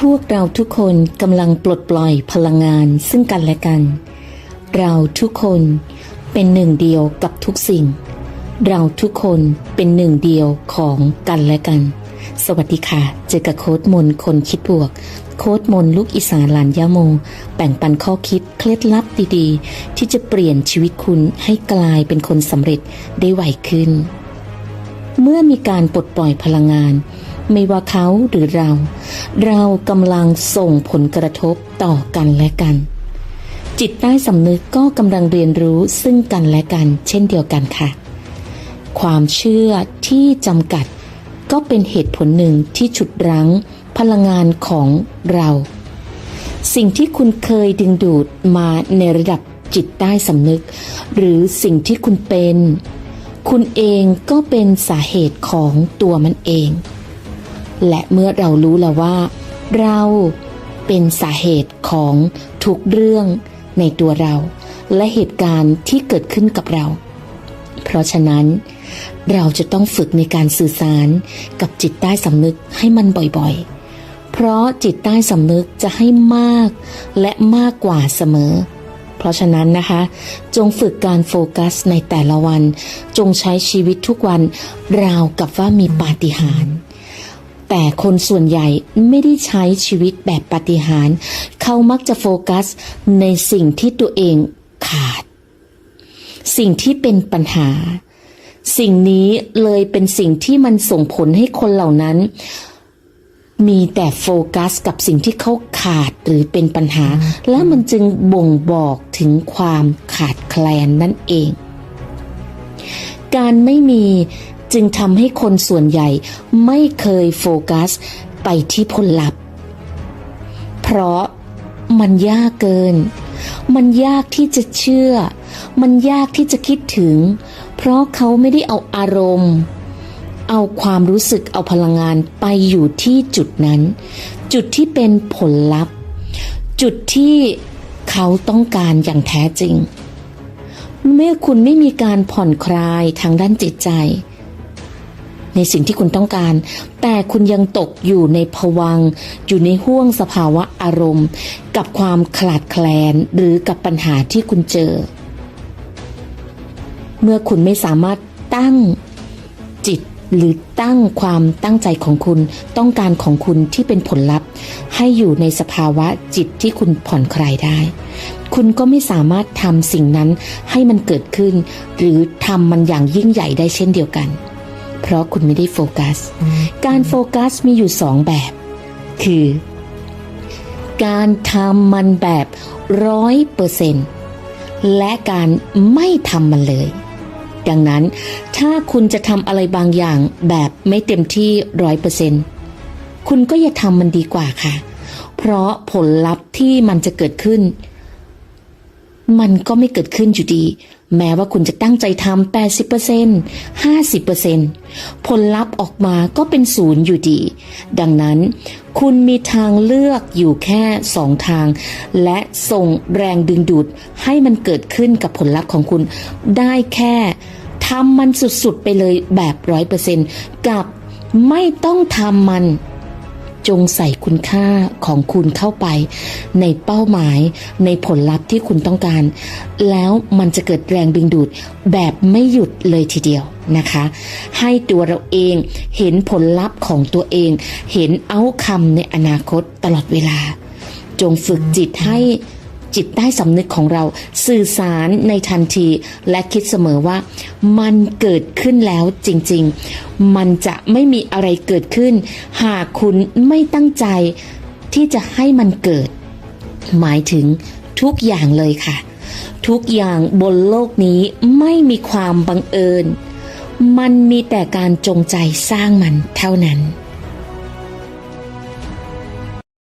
พวกเราทุกคนกำลังปลดปล่อยพลังงานซึ่งกันและกัน เราทุกคนเป็นหนึ่งเดียวกับทุกสิ่ง เราทุกคนเป็นหนึ่งเดียวของกันและกัน สวัสดีค่ะ เจอกับโค้ดมนคนคิดบวก โค้ดมนลูกอีสานหลานยะโม แบ่งปันข้อคิดเคล็ดลับดีๆ ที่จะเปลี่ยนชีวิตคุณให้กลายเป็นคนสำเร็จได้ไวขึ้น เมื่อมีการปลดปล่อยพลังงาน ไม่ว่าเขาหรือเรา เรากำลังส่งผลกระทบต่อกันและกัน จิตใต้สำนึกก็กำลังเรียนรู้ซึ่งกันและกัน เช่นเดียวกันค่ะ ความเชื่อที่จำกัด ก็เป็นเหตุผลหนึ่งที่ฉุดรั้ง พลังงานของเรา สิ่งที่คุณเคยดึงดูดมาในระดับจิตใต้สำนึก หรือสิ่งที่คุณเป็น คุณเองก็เป็นสาเหตุของตัวมันเอง และเมื่อเรารู้แล้วว่า เราเป็นสาเหตุของทุกเรื่องในตัวเรา และเหตุการณ์ที่เกิดขึ้นกับเรา เพราะฉะนั้น เราจะต้องฝึกในการสื่อสารกับจิตใต้สำนึกให้มันบ่อยๆ เพราะจิตใต้สำนึกจะให้มากและมากกว่าเสมอเพราะฉะนั้นนะคะ จงฝึกการโฟกัสในแต่ละวัน จงใช้ชีวิตทุกวันราวกับว่ามีปาฏิหาริย์ แต่คนส่วนใหญ่ไม่ได้ใช้ชีวิตแบบปฏิหาร เขามักจะโฟกัสในสิ่งที่ตัวเองขาด สิ่งที่เป็นปัญหา สิ่งนี้เลยเป็นสิ่งที่มันส่งผลให้คนเหล่านั้น มีแต่โฟกัสกับสิ่งที่เขาขาดหรือเป็นปัญหา และมันจึงบ่งบอกถึงความขาดแคลนนั่นเอง การไม่มี จึงทำให้คนส่วนใหญ่ไม่เคยโฟกัสไปที่ผลลัพธ์ เพราะมันยากเกิน มันยากที่จะเชื่อ มันยากที่จะคิดถึง เพราะเขาไม่ได้เอาอารมณ์ เอาความรู้สึกเอาพลังงานไปอยู่ที่จุดนั้น จุดที่เป็นผลลัพธ์ จุดที่เขาต้องการอย่างแท้จริง เมื่อคุณไม่มีการผ่อนคลายทางด้านจิตใจ ในสิ่งที่คุณต้องการ แต่คุณยังตกอยู่ในภวัง อยู่ในห่วงสภาวะอารมณ์ กับความขลาดแคลนหรือกับปัญหาที่คุณเจอ เมื่อคุณไม่สามารถตั้งจิตหรือตั้งความตั้งใจของคุณต้องการของคุณที่เป็นผลลัพธ์ ให้อยู่ในสภาวะจิตที่คุณผ่อนคลายได้ คุณก็ไม่สามารถทำสิ่งนั้นให้มันเกิดขึ้น หรือทำมันอย่างยิ่งใหญ่ได้เช่นเดียวกัน เพราะคุณไม่ได้โฟกัส การโฟกัสมีอยู่สองแบบ คือ การทำมันแบบร้อยเปอร์เซนและการไม่ทำมันเลย ดังนั้นถ้าคุณจะทำอะไรบางอย่างแบบไม่เต็มที่ร้อยเปอร์เซนคุณก็อย่าทำมันดีกว่าค่ะ เพราะผลลัพธ์ที่มันจะเกิดขึ้น มันก็ไม่เกิดขึ้นอยู่ดี แม้ว่าคุณจะตั้งใจทำ80% 50%ผลลัพธ์ออกมาก็เป็นศูนย์อยู่ดี ดังนั้น คุณมีทางเลือกอยู่แค่สองทาง และส่งแรงดึงดูดให้มันเกิดขึ้นกับผลลัพธ์ของคุณ ได้แค่ทำมันสุดๆไปเลยแบบร้อยเปอร์เซ็นต์กับไม่ต้องทำมัน จงใส่คุณค่าของคุณเข้าไป ในเป้าหมายในผลลัพธ์ที่คุณต้องการ แล้วมันจะเกิดแรงดึงดูดแบบไม่หยุดเลยทีเดียวนะคะ ให้ตัวเราเองเห็นผลลัพธ์ของตัวเอง เห็นเอาคำในอนาคตตลอดเวลา จงฝึกจิตให้ จิตใต้สำนึกของเราสื่อสารในทันที และคิดเสมอว่า มันเกิดขึ้นแล้วจริง ๆ มันจะไม่มีอะไรเกิดขึ้น หากคุณไม่ตั้งใจที่จะให้มันเกิด หมายถึงทุกอย่างเลยค่ะ ทุกอย่างบนโลกนี้ไม่มีความบังเอิญ มันมีแต่การจงใจสร้างมันเท่านั้น